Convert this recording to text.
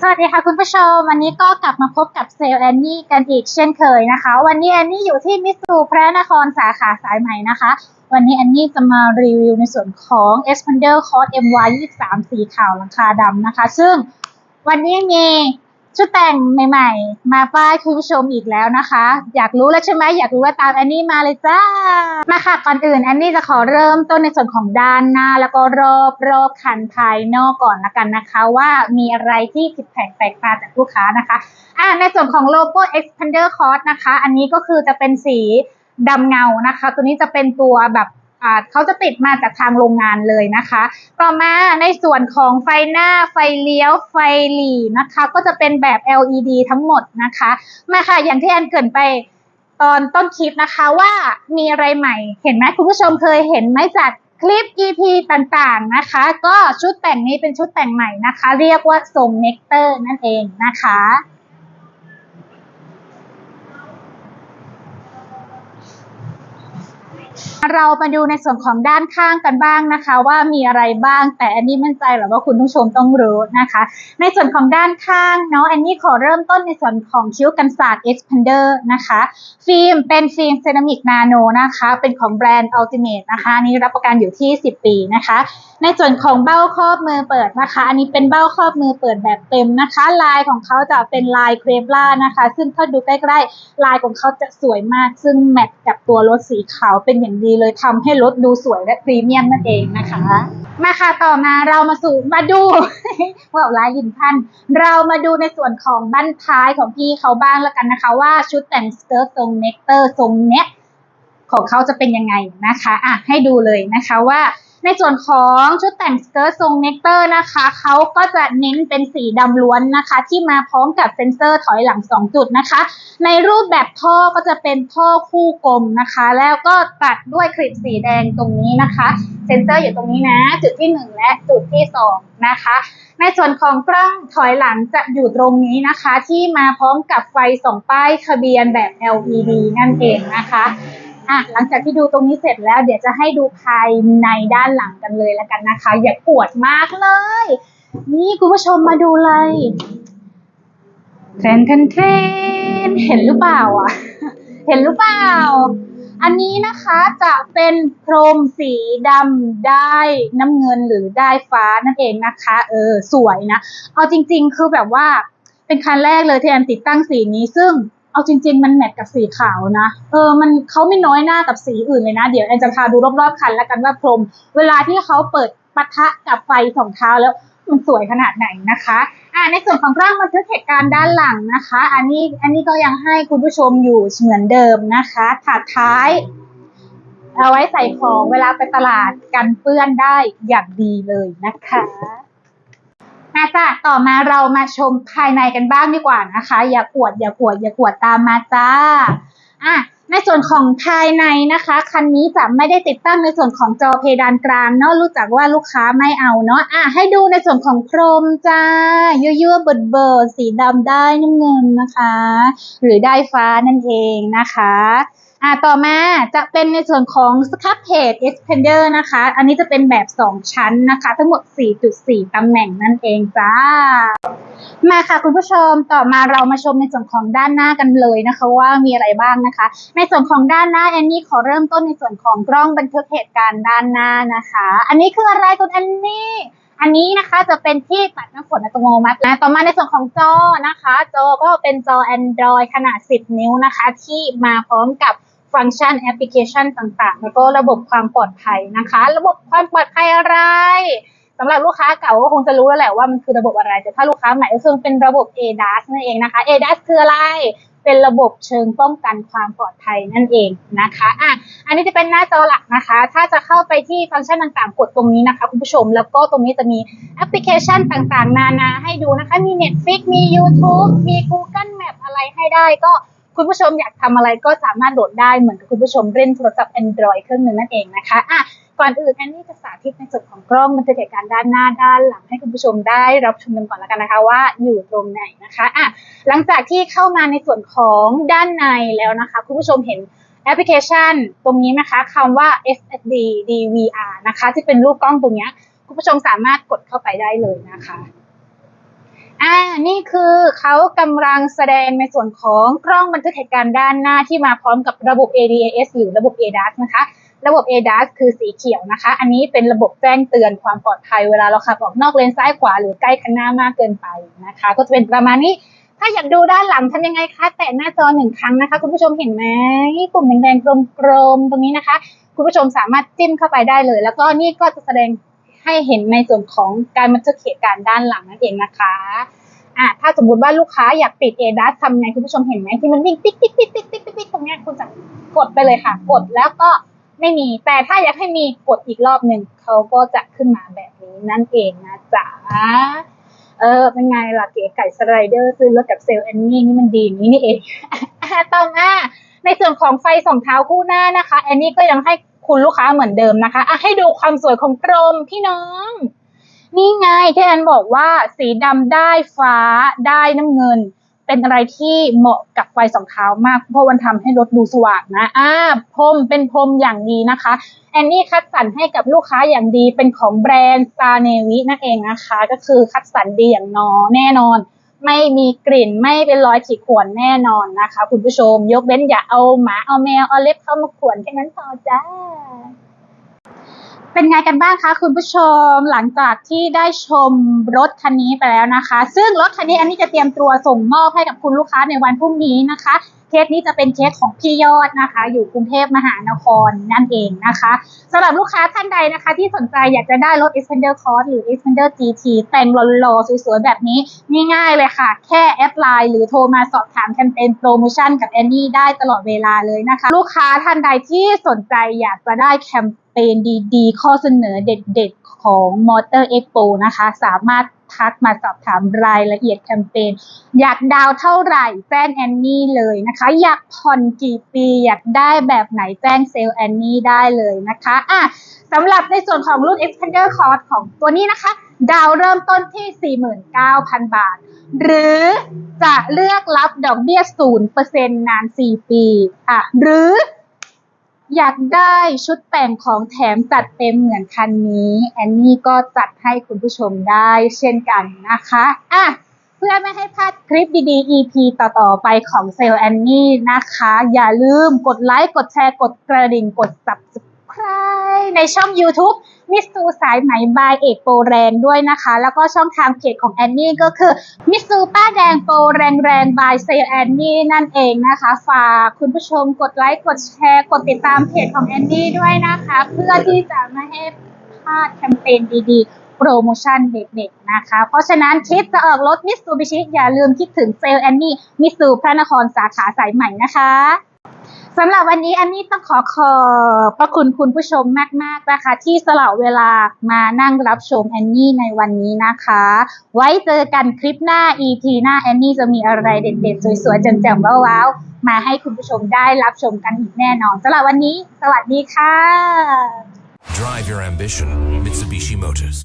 สวัสดีค่ะคุณผู้ชม วันนี้ก็กลับมาพบกับเซลล์แอนนี่กันอีกเช่นเคยนะคะ วันนี้แอนนี่อยู่ที่มิสซูพระนครสาขาสายใหม่นะคะ วันนี้แอนนี่จะมารีวิวในส่วนของ Expander Cos MY 23 สีขาวหลังคาดำนะคะ ซึ่งวันนี้มี ชุดแต่งใหม่ ๆ มาป้ายคุณผู้ชมอีกแล้วนะคะ อยากรู้แล้วใช่ไหมอยากรู้ว่าตามแอนนี่มาเลยจ้ามาค่ะก่อนอื่นแอนนี่จะขอเริ่มต้นในส่วนของด้านหน้า แล้วก็รอบรอบคันภายนอกก่อนละกันนะคะ ว่ามีอะไรที่ผิดแปลกแตกต่างจากลูกค้านะคะอ่าในส่วนของโลโก้ Expander Cos นะคะ อันนี้ก็คือจะเป็นสีดำเงานะคะ ตัวนี้จะเป็นตัวแบบ เขาจะติดมาจากทางโรงงานเลยนะคะ ต่อมาในส่วนของไฟหน้าไฟเลี้ยวไฟหลีนะคะ ก็จะเป็นแบบ LED ทั้งหมดนะคะ มาค่ะ อย่างที่แอนเกินไปตอนต้นคลิปนะคะว่ามีอะไรใหม่ เห็นไหมคุณผู้ชมเคยเห็นไหมจากคลิป EP ต่างๆนะคะ ก็ชุดแต่งนี้เป็นชุดแต่งใหม่นะคะ เรียกว่าทรงเนกเตอร์นั่นเองนะคะ เรามาดูในส่วนของด้านข้างกันบ้างนะคะ ว่ามีอะไรบ้างแต่อันนี้มั่นใจหรอว่าคุณผู้ชมต้องรู้นะคะ ในส่วนของด้านข้างเนาะอันนี้ขอเริ่มต้นในส่วนของคิ้วกันศาสตร์ Expander นะคะ ฟิล์มเป็นฟิล์มเซรามิกนาโนนะคะ เป็นของแบรนด์ Ultimate นะคะน,นี้รับประกันอยู่ที่ 10 ปีนะคะ ในส่วนของเบ้าครอบมือเปิดนะคะ อันนี้เป็นเบ้าครอบมือเปิดแบบเต็มนะคะ ลายของเขาจะเป็นลายเครปล่านะคะ ซึ่งถ้าดูใกล้ๆลายของเขาจะสวยมาก ซึ่งแมทกับตัวรถสีขาวเป็นอย่างดีเลยทำให้รถดูสวยและพรีเมียมนั่นเองนะคะ มาค่ะต่อมาเรามาสู่มาดูว่าลายลินพันเรามาดูในส่วนของบั้นท้ายของพี่เขาบ้างแล้วกันนะคะ ว่าชุดแต่งสเกิร์ตทรงเนคเตอร์ทรงเนี้ยของเขาจะเป็นยังไงนะคะอะให้ดูเลยนะคะว่า ในส่วนของชุดแต่งสเกิร์ตทรงเนกเตอร์นะคะเขาก็จะเน้นเป็นสีดำล้วนนะคะ ที่มาพร้อมกับเซ็นเซอร์ถอยหลัง 2 จุดนะคะ ในรูปแบบท่อก็จะเป็นท่อคู่กลมนะคะ แล้วก็ตัดด้วยคลิปสีแดงตรงนี้นะคะ เซ็นเซอร์อยู่ตรงนี้นะ จุดที่ 1 และจุดที่ 2 นะคะ ในส่วนของกล้องถอยหลังจะอยู่ตรงนี้นะคะ ที่มาพร้อมกับไฟส่องป้ายทะเบียนแบบ LED นั่นเองนะคะ อะหลังจากที่ดูตรงนี้เสร็จแล้ว เดี๋ยวจะให้ดูภายในด้านหลังกันเลยแล้วกันนะคะ อย่าปวดมากเลย นี่คุณผู้ชมมาดูเลยเทรนเทรนเทรนเห็นหรือเปล่าอะ เห็นหรือเปล่า อันนี้นะคะจะเป็นพรมสีดำได้น้ำเงินหรือได้ฟ้านั่นเองนะคะ เออ สวยนะ เอาจริง ๆ คือแบบว่าเป็นคันแรกเลยที่แอนติดตั้งสีนี้ซึ่ง เอาจริง ๆ มันแมทกับสีขาวนะ เออ มันเขาไม่น้อยหน้ากับสีอื่นเลยนะ เดี๋ยวแอนจะพาดูรอบๆคันแล้วกันว่าพรม เวลาที่เขาเปิดปะทะกับไฟสองเท้าแล้วมันสวยขนาดไหนนะคะอ่าในส่วนของกล้องบันทึกเหตุการณ์ด้านหลังนะคะ อันนี้อันนี้ก็ยังให้คุณผู้ชมอยู่เหมือนเดิมนะคะถาดท้าย เอาไว้ใส่ของเวลาไปตลาดกันเปื้อนได้อย่างดีเลยนะคะ มาจ้ะต่อมาเรามาชมภายในกันบ้างดีกว่านะคะ อย่าขวดอย่าขวดอย่าขวดตามมาจ้าอะในส่วนของภายในนะคะ คันนี้จะไม่ได้ติดตั้งในส่วนของจอเพดานกลางเนาะรู้จักว่าลูกค้าไม่เอาเนาะอะให้ดูในส่วนของพรมจ้ายั่วๆเบิดเบิดๆสีดำได้น้ำเงินนะคะ หรือได้ฟ้านั่นเองนะคะ อ่าต่อมาจะเป็นในส่วนของ s c a p e Expander นะคะ อันนี้จะเป็นแบบ 2 ชั้นนะคะ ทั้งหมด 4.4 ตำแหน่งนั่นเองจ้า มาค่ะคุณผู้ชมต่อมาเรามาชมในส่วนของด้านหน้ากันเลยนะคะว่ามีอะไรบ้างนะคะ ในส่วนของด้านหน้าแอนนี่ขอเริ่มต้นในส่วนของกล้องบันทึกเหตุการณ์ด้านหน้านะคะ อันนี้คืออะไรคุณแอนนี่อันนี้นะคะจะเป็นที่ปัดน้ำฝนอัตโนมัตินะต่อมาในส่วนของจอนะคะ จอก็เป็นจอ Android ขนาด 10 นิ้วนะคะ ที่มาพร้อมกับ ฟังก์ชันแอปพลิเคชันต่างๆ แล้วก็ระบบความปลอดภัยนะคะ ระบบความปลอดภัยอะไรสำหรับลูกค้าเก่าก็คงจะรู้แล้วแหละว่ามันคือระบบอะไร แต่ถ้าลูกค้าใหม่ก็คือเป็นระบบ ADAS นั่นเองนะคะ ADAS คืออะไร เป็นระบบเชิงป้องกันความปลอดภัยนั่นเองนะคะอะอันนี้จะเป็นหน้าจอหลักนะคะ ถ้าจะเข้าไปที่ฟังก์ชันต่างๆ กดตรงนี้นะคะคุณผู้ชม แล้วก็ตรงนี้จะมีแอปพลิเคชันต่างๆ นานาให้ดูนะคะ มี Netflix มี YouTube มี Google Map อะไรให้ได้ก็ คุณผู้ชมอยากทำอะไรก็สามารถโหลดได้เหมือนกับคุณผู้ชมเล่นโทรศัพท์ Android เครื่องหนึ่งนั่นเองนะคะอะก่อนอื่นแอนนี่จะสาธิตในส่วนของกล้องบันทึกเหตุการด้านหน้าด้านหลังให้คุณผู้ชมได้รับชมกันก่อนแล้วกันนะคะว่าอยู่ตรงไหนนะคะอะหลังจากที่เข้ามาในส่วนของด้านในแล้วนะคะ คุณผู้ชมเห็นแอปพลิเคชันตรงนี้นะคะคำว่า FSD DVR นะคะ ที่เป็นรูปกล้องตรงนี้ คุณผู้ชมสามารถกดเข้าไปได้เลยนะคะ อ่า นี่คือเขากำลังแสดงในส่วนของกล้องบันทึกเหตุการณ์ด้านหน้าที่มาพร้อมกับระบบ ADAS หรือระบบ ADAS นะคะ ระบบ ADAS คือสีเขียวนะคะ อันนี้เป็นระบบแจ้งเตือนความปลอดภัยเวลาเราขับออกนอกเลนซ้ายขวาหรือใกล้คันหน้ามากเกินไปนะคะ ก็จะเป็นประมาณนี้ ถ้าอยากดูด้านหลังทำยังไงคะ แตะหน้าจอหนึ่งครั้งนะคะ คุณผู้ชมเห็นไหมปุ่มแดงๆกลมๆตรงนี้นะคะ คุณผู้ชมสามารถจิ้มเข้าไปได้เลย แล้วก็นี่ก็จะแสดง ให้เห็นในส่วนของการบันทึกเหตุการณ์ด้านหลังนั่นเองนะคะอะถ้าสมมติว่าลูกค้าอยากปิด ADAS ทำไงคุณผู้ชมเห็นไหมที่มันวิ่งติ๊กติ๊กติ๊กติ๊กติ๊กติ๊กตรงนี้คุณจะกดไปเลยค่ะ กดแล้วก็ไม่มี แต่ถ้าอยากให้มีกดอีกรอบหนึ่งเขาก็จะขึ้นมาแบบนี้นั่นเองนะจ๊ะเออเป็นไงล่ะเก๋ไก่สไลเดอร์ซื้อรถกับเซลล์แอนนี่นี่มันดีนี้นี่เองอะต่อมาในส่วนของไฟสองเท้าคู่หน้านะคะแอนนี่ก็ยังให้ คุณลูกค้าเหมือนเดิมนะคะอะให้ดูความสวยของกรมพี่น้อง นี่ไงที่แอนบอกว่าสีดำได้ฟ้าได้น้ำเงิน เป็นอะไรที่เหมาะกับไฟสองเท้ามาก เพราะมันทำให้รถดูสว่างนะอ่าพรมเป็นพรมอย่างดีนะคะ แอนนี่คัดสรรให้กับลูกค้าอย่างดีเป็นของแบรนด์ซาเนวินั่นเองนะคะ ก็คือคัดสรรดีอย่างนอแน่นอน ไม่มีกลิ่นไม่เป็นรอยขีดข่วนแน่นอนนะคะ คุณผู้ชม ยกเว้นอย่าเอาหมาเอาแมวเอาเล็บเข้ามาข่วนแค่นั้นพอจ้า เป็นไงกันบ้างคะคุณผู้ชมหลังจากที่ได้ชมรถคันนี้ไปแล้วนะคะ ซึ่งรถคันนี้อันนี้จะเตรียมตัวส่งมอบให้กับคุณลูกค้าในวันพรุ่งนี้นะคะ สนี้จะเป็นเคสของพี่ยอดนะคะ อยู่กรุงเทพมหานครนั่นเองนะคะสำหรับลูกค้าท่านใดนะคะ ที่สนใจอยากจะได้รถ Xpander Cross หรือ Xpander GT แต่งหล่อๆสวยๆแบบนี้ง่ายๆเลยค่ะ แค่แอดไลน์หรือโทรมาสอบถามแคมเปญโปรโมชั่นกับแอนนี่ได้ตลอดเวลาเลยนะคะ ลูกค้าท่านใดที่สนใจอยากจะได้แคมเปญดีๆ ข้อเสนอเด็ดๆของ Motor Expo นะคะ สามารถ ทักมาสอบถามรายละเอียดแคมเปญอยากดาวเท่าไหร่แจ้งแอนนี่เลยนะคะ อยากผ่อนกี่ปีอยากได้แบบไหนแจ้งเซลล์แอนนี่ได้เลยนะคะอะสำหรับในส่วนของรุ่น Expander Cross ของตัวนี้นะคะ ดาวเริ่มต้นที่ 49,000 บาท หรือจะเลือกรับดอกเบี้ย0%นาน 4 ปีอะหรือ อยากได้ชุดแต่งของแถมจัดเต็มเหมือนคันนี้ แอนนี่ก็จัดให้คุณผู้ชมได้เช่นกันนะคะอะเพื่อไม่ให้พลาดคลิปดีๆ EP ต่อๆไปของเซลแอนนี่นะคะ อย่าลืมกดไลค์ กดแชร์ กดกระดิ่ง กด subscribe ในช่อง YouTube มิสซูสายไหมบายเอกโปรแรงด้วยนะคะ แล้วก็ช่องทางเพจของแอนนี่ก็คือมิสซูป้าแดงโปรแรงแรงบายเซลแอนนี่นั่นเองนะคะ ฝากคุณผู้ชมกดไลค์กดแชร์ กดติดตามเพจของแอนนี่ด้วยนะคะ เพื่อที่จะไม่ให้พลาดแคมเปญดีๆโปรโมชั่นเด็ดๆนะคะ เพราะฉะนั้นคิดจะออกรถมิ t ซูบิชิอย่าลืมคิดถึงเซลแอนนี่มิสซูพระนครสาขาสายใหม่นะคะ สำหรับวันนี้อันนี้ต้องขอขอบพระคุณคุณผู้ชมมาก ๆ นะคะ ที่สละเวลามานั่งรับชมแอนนี่ในวันนี้นะคะ ไว้เจอกันคลิปหน้า EP หน้าแอนนี่จะมีอะไรเด็ด ๆ สวยๆแจ่มๆว้าวๆมาให้คุณผู้ชมได้รับชมกันอีกแน่นอนสำหรับวันนี้ สวัสดีค่ะ Drive your ambition, Mitsubishi Motors.